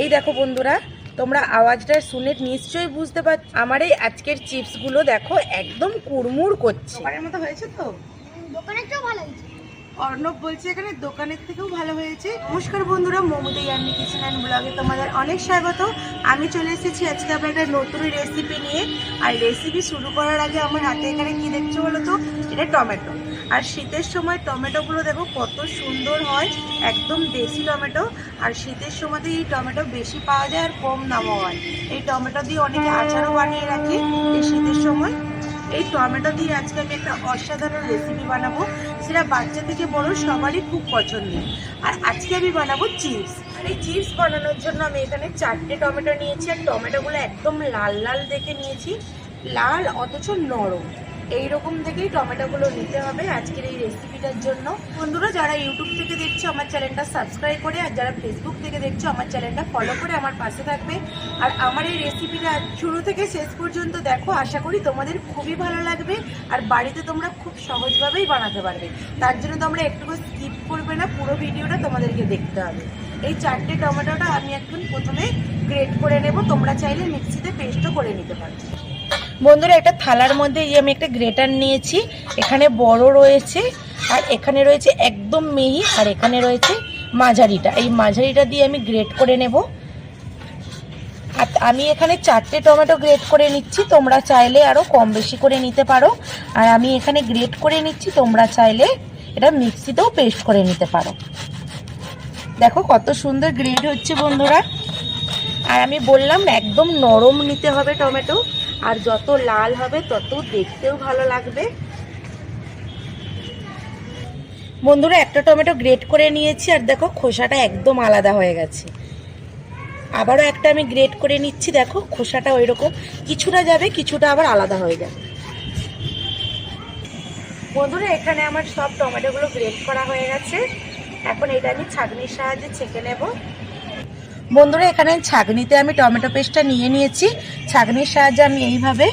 এই দেখো বন্ধুরা তোমরা আওয়াজটা শুনে নিশ্চয়ই বুঝতে পারছ আমার এই আজকের চিপসগুলো দেখো একদম কুড়মুড় করছে। দোকানের মতো হয়েছে তো? দোকানের চেয়েও ভালো হয়েছে। অর্ণব বলছে, এখানে দোকানের থেকেও ভালো হয়েছে। নমস্কার বন্ধুরা, মমতা ইয়ার্নি কিচেন অ্যান্ড ব্লগে তোমাদের অনেক স্বাগত। আমি চলে এসেছি আজকে আপনার একটা নতুন রেসিপি নিয়ে। আর রেসিপি শুরু করার আগে আমার হাতে এখানে কি দেখছ বলো তো? এটা টমেটো। আর শীতের সময় টমেটোগুলো দেখো কত সুন্দর হয়, একদম দেশি টমেটো। আর শীতের সময়তে এই টমেটো বেশি পাওয়া যায় আর কম দামও হয়। এই টমেটো দিয়ে অনেকে আচারও বানিয়ে রাখে এই শীতের সময়। এই টমেটো দিয়ে আজকে আমি একটা অসাধারণ রেসিপি বানাবো। সেটা বাচ্চা থেকে বড় সবারই খুব পছন্দের। আর আজকে আমি বানাবো চিপস। আর এই চিপস বানানোর জন্য আমি এখানে চারটে টমেটো নিয়েছি, আর টমেটোগুলো একদম লাল লাল দেখে নিয়েছি। লাল অথচ নরম। এই রকম থেকেই টমেটোগুলো নিতে হবে আজকের এই রেসিপিটার জন্য। বন্ধুরা, যারা ইউটিউব থেকে দেখছ, আমার চ্যানেলটা সাবস্ক্রাইব করে আর যারা ফেসবুক থেকে দেখছ, আমার চ্যানেলটা ফলো করে আমার পাশে থাকবে। আর আমার এই রেসিপিটা শুরু থেকে শেষ পর্যন্ত দেখো, আশা করি তোমাদের খুবই ভালো লাগবে আর বাড়িতে তোমরা খুব সহজভাবেই বানাতে পারবে। তার জন্য তোমরা একটু স্কিপ করবে না, পুরো ভিডিওটা তোমাদেরকে দেখতে হবে। এই চারটে টমেটোটা আমি এখন প্রথমে গ্রেট করে নেব, তোমরা চাইলে মিক্সিতে পেস্টও করে নিতে পারো। বন্ধুরা, একটা থালার মধ্যে এই আমি একটা গ্রেটার নিয়েছি। এখানে বড় রয়েছে, আর এখানে রয়েছে একদম মিহি, আর এখানে রয়েছে মাঝারিটা। এই মাঝারিটা দিয়ে আমি গ্রেট করে নেব। আর আমি এখানে চারটে টমেটো গ্রেট করে নিচ্ছি, তোমরা চাইলে আরও কম বেশি করে নিতে পারো। আর আমি এখানে গ্রেট করে নিচ্ছি, তোমরা চাইলে এটা মিক্সিতেও পেস্ট করে নিতে পারো। দেখো কত সুন্দর গ্রেড হচ্ছে বন্ধুরা। আর আমি বললাম, একদম নরম নিতে হবে টমেটো। আর যত লাল হবে, তত দেখতেও ভালো লাগবে। বন্ধুরা, একটা টমেটো গ্রেট করে নিয়েছি, আর দেখো, খোসাটা একদম আলাদা হয়ে গেছে। আবারও একটা আমি গ্রেট করে নিচ্ছি, দেখো, খোসাটা ওই রকম কিছুটা যাবে, কিছুটা আবার আলাদা হয়ে যাবে। বন্ধুরা, এখানে আমার সব টমেটোগুলো গ্রেট করা হয়ে গেছে। এখন এটা আমি ছাঁকনির সাহায্যে ছেঁকে নেব। বন্ধুরা, এখানে ছাঁকনিতে আমি টমেটো পেস্টটা নিয়ে নিয়েছি। ছাঁকনির সাহায্যে আমি এইভাবে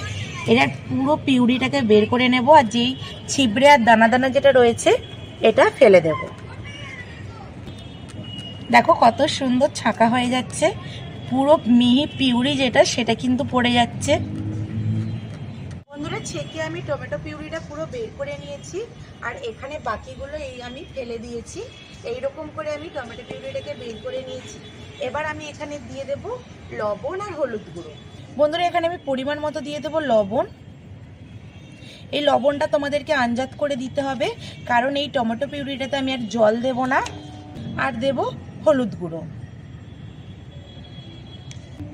এটা পুরো পিউরিটাকে বের করে নেব আর যেই ছিবড়ে আর দানা দানা যেটা রয়েছে, এটা ফেলে দেব। দেখো কত সুন্দর ছাঁকা হয়ে যাচ্ছে। পুরো মিহি পিউরি যেটা, সেটা কিন্তু পড়ে যাচ্ছে। বন্ধুরা, ছেঁকে আমি টমেটো পিউরিটা পুরো বের করে নিয়েছি। আর এখানে বাকিগুলো এই আমি ফেলে দিয়েছি। এই রকম করে আমি টমেটো পিউরিটাকে বের করে নিয়েছি। এবার আমি এখানে দিয়ে দেব লবণ আর হলুদ গুঁড়ো। বন্ধুরা, এখানে আমি পরিমাণ মতো দিয়ে দেবো লবণ। এই লবণটা তোমাদেরকে আঞ্জাত করে দিতে হবে, কারণ এই টমেটো পিউরিটাতে আমি আর জল দেব না, আর দেব হলুদ গুঁড়ো।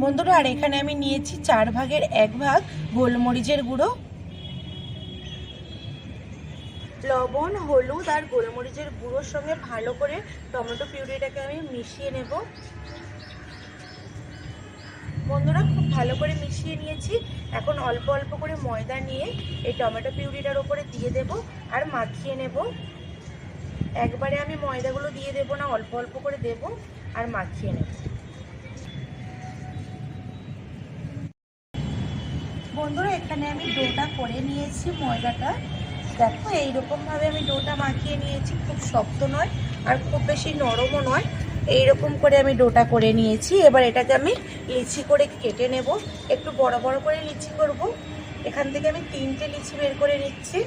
বন্ধুরা, আর এখানে আমি নিয়েছি চার ভাগের এক ভাগ গোলমরিচের গুঁড়ো। লবণ, হলুদ আর গোলমরিচের গুঁড়োর সঙ্গে ভালো করে টমেটো পিউরিটাকে আমি মিশিয়ে নেব। বন্ধুরা, খুব ভালো করে মিশিয়ে নিয়েছি। এখন অল্প অল্প করে ময়দা নিয়ে এই টমেটো পিউরিটার ওপরে দিয়ে দেব আর মাখিয়ে নেব। একবারে আমি ময়দাগুলো দিয়ে দেব না, অল্প অল্প করে দেব আর মাখিয়ে নেব। বন্ধুরা, এখানে আমি ডোটা করে নিয়েছি ময়দাটা। দেখো, এইরকমভাবে আমি ডোটা মাখিয়ে নিয়েছি। খুব শক্ত নয় আর খুব বেশি নরমও নয়। এইরকম করে আমি ডোটা করে নিয়েছি। এবার এটাকে আমি লিচি করে কেটে নেব। একটু বড় বড় করে লিচি করব। এখান থেকে আমি তিনটে লিচি বের করে নিচ্ছি।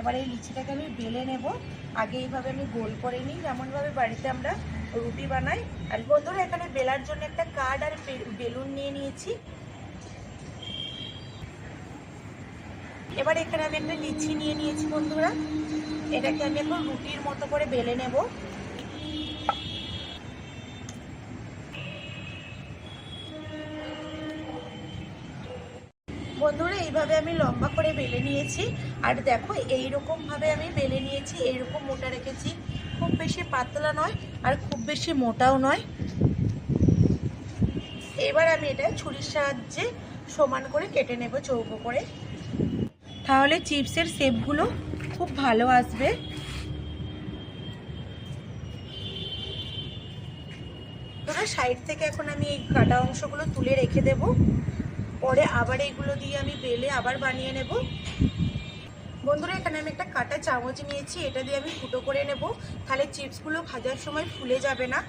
এবার এই লিচিটাকে আমি বেলে নেব। আগে এইভাবে আমি গোল করে নিই। যেমনভাবে বাড়িতে আমরা রুটি বানাই। আর বন্ধুরা, এখানে বেলার জন্য একটা কার্ড আর বেলুন নিয়ে নিয়েছি। এবার এখানে আমি একটা লিচি নিয়ে নিয়েছি বন্ধুরা। এটাকে আমি এখন রুটির মতো করে বেলে নেব। বন্ধুরা, এইভাবে আমি লম্বা করে বেলে নিয়েছি। আর দেখো এইরকম ভাবে আমি বেলে নিয়েছি, এইরকম মোটা রেখেছি। খুব বেশি পাতলা নয় আর খুব বেশি মোটাও নয়। এবার আমি এটা ছুরির সাহায্যে সমান করে কেটে নেব চৌকো করে। তাহলে চিপসের শেপগুলো খুব ভালো আসবে। তোরা সাইড থেকে এখন আমি এই কাটা অংশগুলো তুলে রেখে দেব। পরে আবার এইগুলো দিয়ে আমি বেলে আবার বানিয়ে নেব। বন্ধুরা, এখানে আমি একটা কাটা চামচ নিয়েছি, এটা দিয়ে আমি ফুটো করে নেব। তাহলে চিপসগুলো ভাজার সময় ফুলে যাবে না।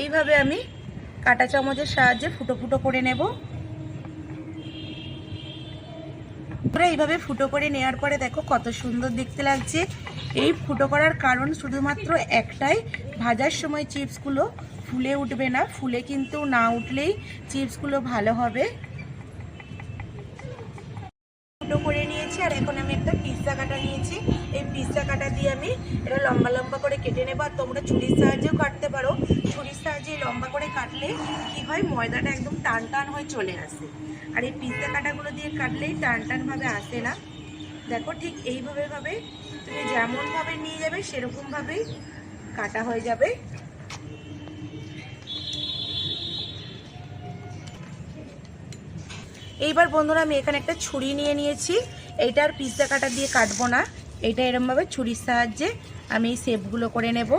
এইভাবে আমি কাঁটা চামচের সাহায্যে ফুটো ফুটো করে নেব। পুরো এইভাবে ফুটো করে নেওয়ার পরে দেখো কত সুন্দর দেখতে লাগছে। এই ফুটো করার কারণ শুধুমাত্র একটাই, ভাজার সময় চিপসগুলো ফুলে উঠবে না, ফুলে কিন্তু না উঠলেই চিপসগুলো ভালো হবে। ফুটো করে নিয়েছি, আর এখন আমি একটা পিৎজা কাটা নিয়েছি। এই পিৎজা কাটা দিয়ে আমি এটা লম্বা লম্বা করে কেটে নেব, আর তোমরা ছুরির সাহায্যেও কাটতে পারো। ছুরির সাহায্যে লম্বা করে কাটলে কি হয়, ময়দাটা একদম টান টান হয়ে চলে আসে। আর এই পিৎজা কাটাগুলো দিয়ে কাটলেই টান টানভাবে আসে না। দেখো ঠিক এইভাবে ভাবে তুমি যেমনভাবে নিয়ে যাবে সেরকমভাবেই কাটা হয়ে যাবে। এইবার বন্ধুরা আমি এখানে একটা ছুরি নিয়ে নিয়েছি। এইটা আর পিৎজা কাটা দিয়ে কাটবো না। এটা এরমভাবে ছুরির সাহায্যে আমি এই শেপগুলো করে নেব।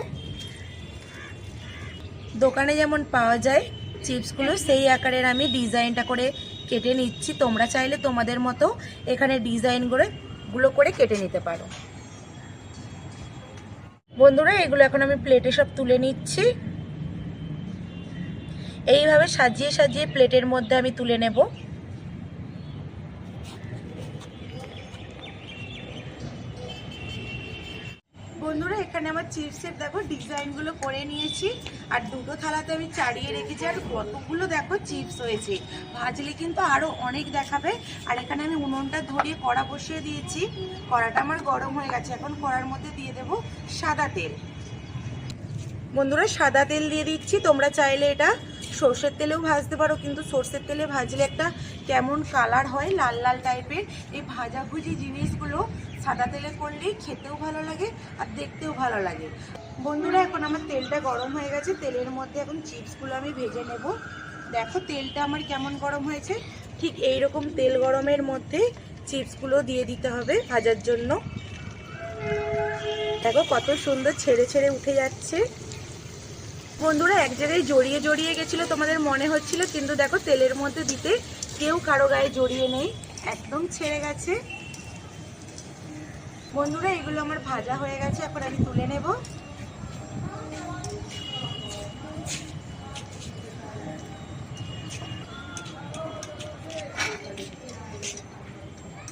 দোকানে যেমন পাওয়া যায়, চিপসগুলো, সেই আকারের আমি ডিজাইনটা করে কেটে নিচ্ছি। তোমরা চাইলে তোমাদের মতো এখানে ডিজাইন করে গুলো করে কেটে নিতে পারো। বন্ধুরা, এগুলো এখন আমি প্লেটে সব তুলে নিচ্ছি। এইভাবে সাজিয়ে সাজিয়ে প্লেটের মধ্যে আমি তুলে নেব বন্ধুরা এখানে আমার চিপসের দেখো ডিজাইনগুলো করে নিয়েছি। আর দুটো থালাতে আমি চাড়িয়ে রেখেছি। আর কতগুলো দেখো চিপস হয়েছে। ভাজলে কিন্তু আরও অনেক দেখাবে। আর এখানে আমি উনুনটা ধরিয়ে কড়া বসিয়ে দিয়েছি। কড়াটা আমার গরম হয়ে গেছে। এখন কড়ার মধ্যে দিয়ে দেব সাদা তেল। বন্ধুরা, সাদা তেল দিয়ে দিচ্ছি। তোমরা চাইলে এটা সর্ষের তেলেও ভাজতে পারো, কিন্তু সর্ষের তেলে ভাজলে একটা কেমন কালার হয়, লাল লাল টাইপের এই ভাজাভুজি জিনিসগুলো সাদা তেলে করলেই খেতেও ভালো লাগে আর দেখতেও ভালো লাগে। বন্ধুরা, এখন আমার তেলটা গরম হয়ে গেছে। তেলের মধ্যে এখন চিপসগুলো আমি ভেজে নেব। দেখো তেলটা আমার কেমন গরম হয়েছে। ঠিক এই রকম তেল গরমের মধ্যে চিপসগুলো দিয়ে দিতে হবে ভাজার জন্য। দেখো কত সুন্দর ছেড়ে ছেড়ে উঠে যাচ্ছে। বন্ধুরা, এক জায়গায় জড়িয়ে জড়িয়ে গেছিল তোমাদের মনে হচ্ছিল, কিন্তু দেখো তেলের মধ্যে দিতে কেউ কারও গায়ে জড়িয়ে নেই। একদম ছেড়ে গেছে। বন্ধুরা, এগুলো আমার ভাজা হয়ে গেছে, এখন আমি তুলে নেব।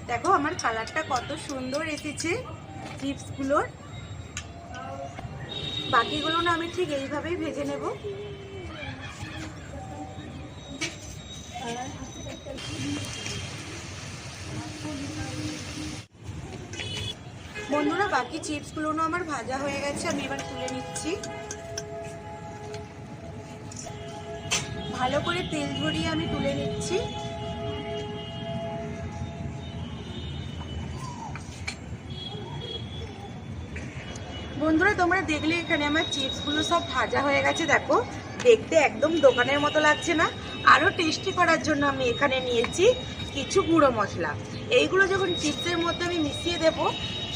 দেখো, আমার কালারটা কত সুন্দর এসেছে চিপসগুলোর। বাকিগুলো না আমি ঠিক এইভাবেই ভেজে নেব। বন্ধুরা, বাকি চিপসগুলো আমার ভাজা হয়ে গেছে, আমি এবার তুলে নিচ্ছি। ভালো করে তেল ঝরিয়ে আমি তুলে নিচ্ছি। বন্ধুরা, তোমরা দেখলে এখানে আমার চিপসগুলো সব ভাজা হয়ে গেছে, দেখো। দেখতে একদম দোকানের মতো লাগছে না। আরও টেস্টি করার জন্য আমি এখানে নিয়েছি কিছু গুঁড়ো মশলা। এইগুলো যখন চিপসের মধ্যে আমি মিশিয়ে দেব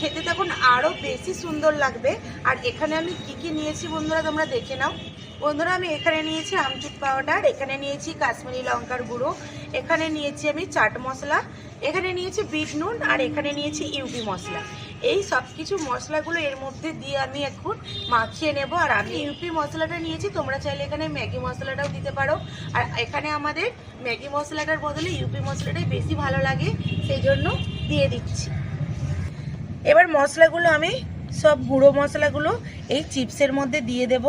খেতে তখন আরও বেশি সুন্দর লাগবে। আর এখানে আমি কি কি নিয়েছি বন্ধুরা তোমরা দেখে নাও। বন্ধুরা আমি এখানে নিয়েছি আমচুর পাউডার, এখানে নিয়েছি কাশ্মীরি লঙ্কার গুঁড়ো, এখানে নিয়েছি আমি চাট মশলা, এখানে নিয়েছি বিট নুন, আর এখানে নিয়েছি ইউপি মশলা। এই সব কিছু মশলাগুলো এর মধ্যে দিয়ে আমি এখন মাখিয়ে নেব। আর আমি ইউপি মশলাটা নিয়েছি, তোমরা চাইলে এখানে ম্যাগি মশলাটাও দিতে পারো। আর এখানে আমাদের ম্যাগি মশলাটার বদলে ইউপি মশলাটাই বেশি ভালো লাগে, সেই জন্য দিয়ে দিচ্ছি। এবার মশলাগুলো আমি সব গুঁড়ো মশলাগুলো এই চিপসের মধ্যে দিয়ে দেব।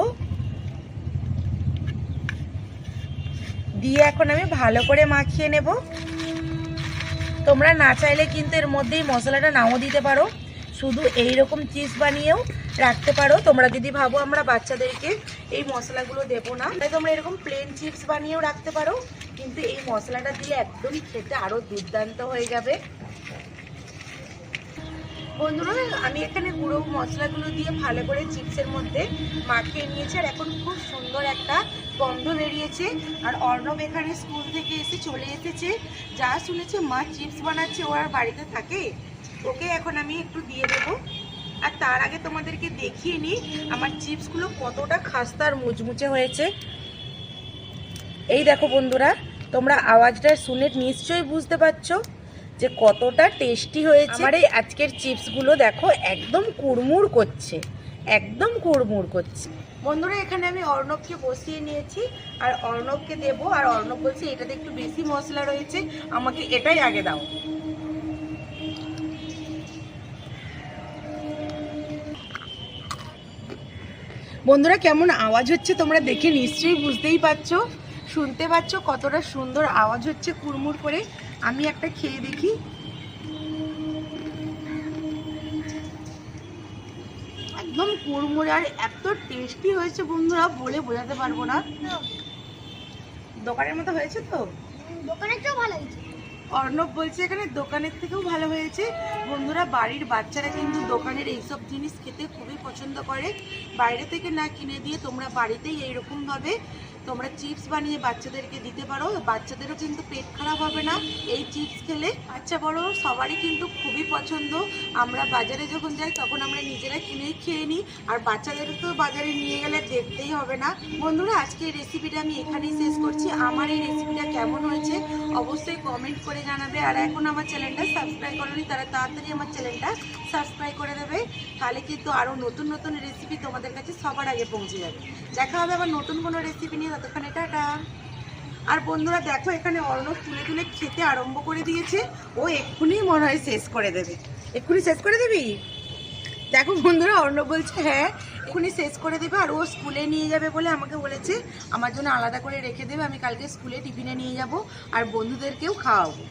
দিয়ে এখন আমি ভালো করে মাখিয়ে নেব। তোমরা না চাইলে কিন্তু এর মধ্যেই মশলাটা নাও দিতে পারো। শুধু এই রকম চিপস বানিয়েও রাখতে পারো। তোমরা যদি ভাবো আমরা বাচ্চাদেরকে এই মশলাগুলো দেবো না তাই তোমরা এরকম প্লেন চিপস বানিয়েও রাখতে পারো। কিন্তু এই মশলাটা দিলে একদম খেতে আরও দুর্দান্ত হয়ে যাবে। বন্ধুরা, আমি এখানে গুঁড়ো মশলাগুলো দিয়ে ভালো করে চিপসের মধ্যে মাখিয়ে নিয়েছি, আর এখন খুব সুন্দর একটা গন্ধ বেরিয়েছে। আর অর্ণব এখানে স্কুল থেকে এসে চলে এসেছে, যা শুনেছে মা চিপস বানাচ্ছে, ও আর বাড়িতে থাকে। ওকে এখন আমি একটু দিয়ে দেবো। আর তার আগে তোমাদেরকে দেখিয়ে নিই আমার চিপসগুলো কতটা খাস্তা আর মুচমুচে হয়েছে। এই দেখো বন্ধুরা, তোমরা আওয়াজটা শুনে নিশ্চয়ই বুঝতে পারছ। যে কতটা টেস্টি হয়েছে। আমার এই আজকের চিপসগুলো দেখো একদম কুড়মুড় করছে। একদম কুড়মুড় করছে। বন্ধুরা এখানে আমি অর্ণবকে বসিয়ে নিয়েছি আর অর্ণবকে দেব আর অর্ণব বলছে এটাতে একটু বেশি মশলা রয়েছে আমাকে এটাই আগে দাও। বন্ধুরা কেমন আওয়াজ হচ্ছে তোমরা দেখে নিশ্চয়ই বুঝতেই পারছ। শুনতে পাচ্ছ কতটা সুন্দর আওয়াজ হচ্ছে কুড়মুড় করে। আমি একটা খেয়ে দেখি। একদম কুড়মুড়ে আর এত টেস্টি হয়েছে বন্ধুরা বলে বোঝাতে পারব না। দোকানের মতো হয়েছে তো? দোকানের চেয়েও ভালো হয়েছে। অর্ণব বলছে এখানে দোকানের থেকেও ভালো হয়েছে। বন্ধুরা বাড়ির বাচ্চারা কিন্তু দোকানের এইসব জিনিস খেতে খুবই পছন্দ করে। বাইরে থেকে না কিনে দিয়ে তোমরা বাড়িতেই এইরকম ভাবে তোমরা চিপস বানিয়ে বাচ্চাদেরকে দিতে পারো। বাচ্চাদেরও কিন্তু পেট খারাপ হবে না। এই চিপস খেলে বাচ্চা বড় সবারই কিন্তু খুবই পছন্দ। আমরা বাজারে যখন যাই, তখন আমরা নিজেরা কিনেই খেয়ে নিই। আর বাচ্চাদের তো বাজারে নিয়ে গেলে দেখতেই হবে না। বন্ধুরা, আজকে এই রেসিপিটা আমি এখানেই শেষ করছি। আমার এই রেসিপিটা কেমন হয়েছে অবশ্যই কমেন্ট করে জানাবে। আর এখন আমার চ্যানেলটা সাবস্ক্রাইব করেনি তারা তাড়াতাড়ি আমার চ্যানেলটা সাবস্ক্রাইব করে দেবে, তাহলে কিন্তু আরও নতুন নতুন রেসিপি তোমাদের কাছে সবার আগে পৌঁছে যাবে। দেখা হবে আবার নতুন কোনো রেসিপি নিয়ে, ততক্ষণে টাটা। আর বন্ধুরা, দেখো এখানে অর্ণব তুলে তুলে খেতে আরম্ভ করে দিয়েছে। ও এক্ষুনি মনে হয় শেষ করে দেবে। এক্ষুনি শেষ করে দিবি? দেখো বন্ধুরা, অর্ণব বলছে হ্যাঁ এক্ষুনি শেষ করে দেবে। আর ও স্কুলে নিয়ে যাবে বলে আমাকে বলেছে। আমার জন্য আলাদা করে রেখে দেবে। আমি কালকে স্কুলে টিফিনে নিয়ে যাব আর বন্ধুদেরকেও খাওয়াবো।